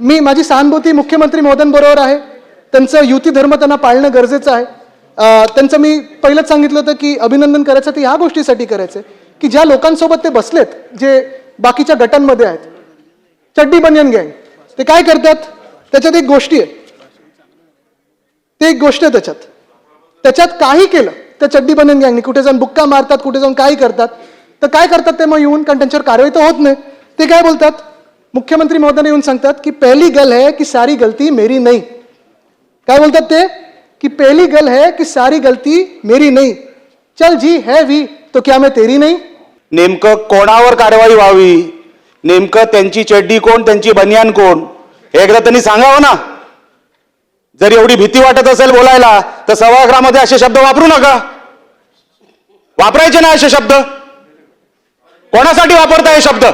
मी माझी सहानुभूती मुख्यमंत्री महोदयांबरोबर आहे. त्यांचं युती धर्म त्यांना पाळणं गरजेचं आहे. त्यांचं मी पहिलंच सांगितलं होतं की अभिनंदन करायचं ते ह्या गोष्टीसाठी करायचं की ज्या लोकांसोबत ते बसलेत जे बाकीच्या गटांमध्ये आहेत चड्डी बनियन गँग ते काय करतात? त्याच्यात एक गोष्टी आहे ते एक गोष्ट आहे त्याच्यात. त्याच्यात काही केलं त्या चड्डी बनियन गँगनी. कुठे जाऊन बुक्का मारतात कुठे जाऊन काही करतात. तर काय करतात ते मग येऊन कारण त्यांच्यावर कारवाई तर होत नाही. ते काय बोलतात? मुख्यमंत्री महोदयाने येऊन सांगतात की पहली गल है की सारी गलती मेरी नहीं. काय बोलतात ते? की पहली गल है की सारी गलती मेरी नहीं. चल जी है भी तो क्या मैं तेरी नहीं? नेमकं कोणावर कारवाई व्हावी? नेमकं त्यांची चड्डी कोण त्यांची बनियान कोण? हे एकदा त्यांनी सांगावं ना. जर एवढी भीती वाटत असेल बोलायला तर सभागृहामध्ये असे शब्द वापरू नका. वापरायचे ना असे शब्द. कोणासाठी वापरता हे शब्द?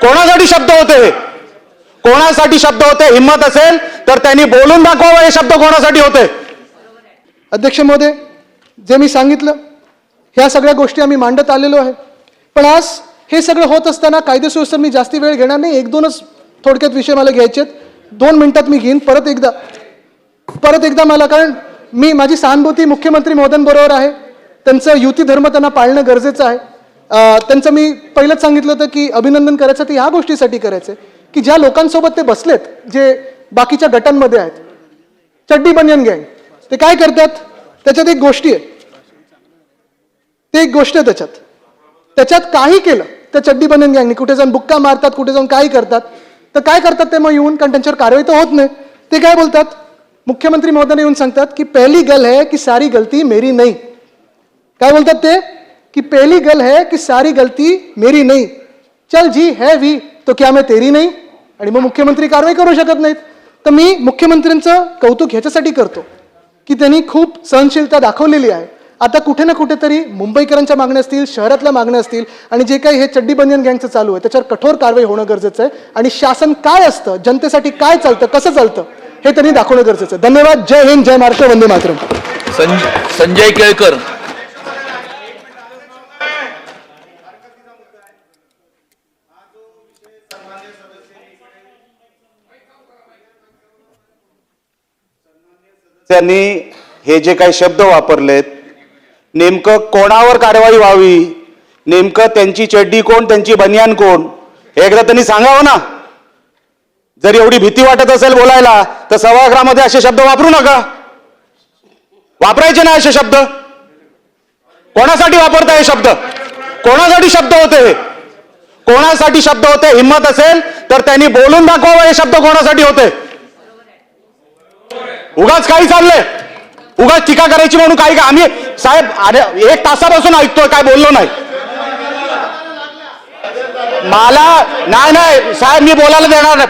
कोणासाठी शब्द होते हे? कोणासाठी शब्द होते? हिंमत असेल तर त्यांनी बोलून दाखवावं हे शब्द कोणासाठी होते? अध्यक्ष महोदय जे मी सांगितलं ह्या सगळ्या गोष्टी आम्ही मांडत आलेलो आहे. पण आज हे सगळं होत असताना कायदे सुव्यवस्थेवर मी जास्ती वेळ घेणार नाही. एक दोनच थोडक्यात विषय मला घ्यायचे आहेत. दोन मिनिटात मी घेईन. परत एकदा परत एकदा मला कारण मी माझी सहानुभूती मुख्यमंत्री महोदयांबरोबर आहे. त्यांचं युती धर्म त्यांना पाळणं गरजेचं आहे. त्यांचं मी पहिलंच सांगितलं होतं की अभिनंदन करायचं ते ह्या गोष्टीसाठी करायचं की ज्या लोकांसोबत ते बसलेत जे बाकीच्या गटांमध्ये आहेत चड्डी बनियन गँग ते काय करतात? त्याच्यात एक गोष्टी आहे. ते एक गोष्ट आहे त्याच्यात. त्याच्यात काही केलं त्या चड्डी बनियन गँगनी. कुठे जाऊन बुक्का मारतात कुठे जाऊन काही करतात तर काय करतात ते मग येऊन कारण त्यांच्यावर कारवाई तर होत नाही. ते काय बोलतात? मुख्यमंत्री महोदयाने येऊन सांगतात की पहिली गल है की सारी गलती मेरी नाही. काय बोलतात ते? की पहली गल है की सारी गलती मेरी नहीं। चल जी है वी तो क्या मैं तेरी नहीं? आणि मग मुख्यमंत्री कारवाई करू शकत नाहीत। तर मी मुख्यमंत्र्यांचं कौतुक ह्याच्यासाठी करतो की त्यांनी खूप सहनशीलता दाखवलेली आहे. आता कुठे ना कुठेतरी मुंबईकरांच्या मागण्या असतील शहरातल्या मागण्या असतील आणि जे काही हे चड्डी बनियन गँगचं चालू आहे त्याच्यावर कठोर कारवाई होणं गरजेचं आहे. आणि शासन काय असतं जनतेसाठी काय चालतं कसं चालतं हे त्यांनी दाखवणं गरजेचं आहे. धन्यवाद. जय हिंद जय महाराष्ट्र वंदे मातरम. संजय केळकर. त्यांनी हे जे काही शब्द वापरलेत नेमकं कोणावर कारवाई व्हावी? नेमकं त्यांची चड्डी कोण त्यांची बनियान कोण? हे एकदा त्यांनी सांगावं ना? जर एवढी भीती वाटत असेल बोलायला तर सभागृहामध्ये असे शब्द वापरू नका. वापरायचे ना असे शब्द. कोणासाठी वापरता हे शब्द? कोणासाठी शब्द होते हे? कोणासाठी शब्द होते? हिंमत असेल तर त्यांनी बोलून दाखवावं हे शब्द कोणासाठी होते? उगाच काही चाललंय. उगाच टीका करायची म्हणून काही का आम्ही साहेब अरे एक तासापासून ऐकतोय काय बोललो नाही. मला नाही नाही साहेब मी बोलायला देणार नाही.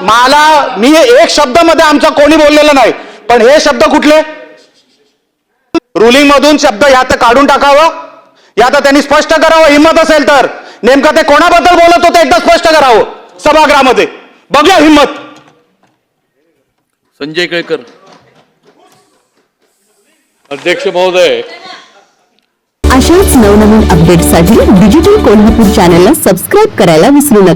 मला मी एक शब्दमध्ये आमचा कोणी बोललेलं नाही. पण हे शब्द कुठले? रुलिंग मधून शब्द या तर काढून टाकावं. या तर त्यांनी स्पष्ट करावं. हिंमत असेल तर. नेमकं ते कोणाबद्दल बोलत होते एकदा स्पष्ट करावं. सभागृहामध्ये. बघूया हिंमत. संजय केळकर. अध्यक्ष महोदय. अशाच नवनवीन अपडेटसाठी डिजिटल कोल्हापूर चॅनलला सबस्क्राईब करायला विसरू नका.